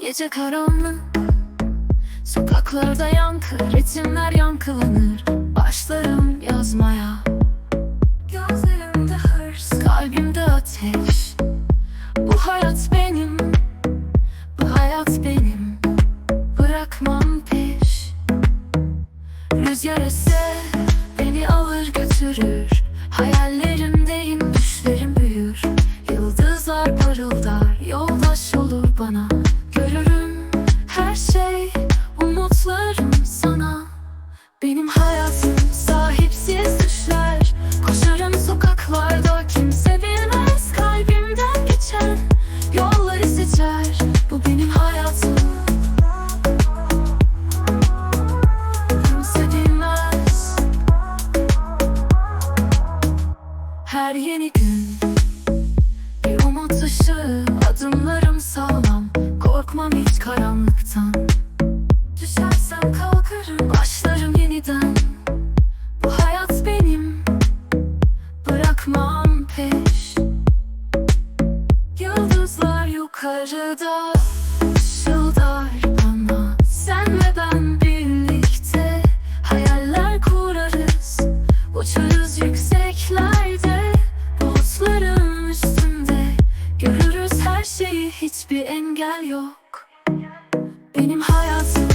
Gece karanlık Sokaklarda yankı Ritimler yankılanır. Başlarım yazmaya. Gözlerimde hırs Kalbimde ateş. Bu hayat benim Bu hayat benim. Bırakmam peş. Rüzgar eser Beni alır götürür. Hayallerimdeyim Benim hayatım sahipsiz düşler. Koşarım sokaklarda Kimse bilmez. Kalbimden geçen Yolları seçer. Bu benim hayatım. Kimse bilmez. Her yeni gün Bir umut ışığı. Adımlarım sağlam Korkmam hiç karanlıktan yukarıda ışıldar bana. Sen ve ben birlikte hayaller kurarız. Uçarız yükseklerde bulutların üstünde. Görürüz her şeyi hiçbir engel yok. Benim hayatım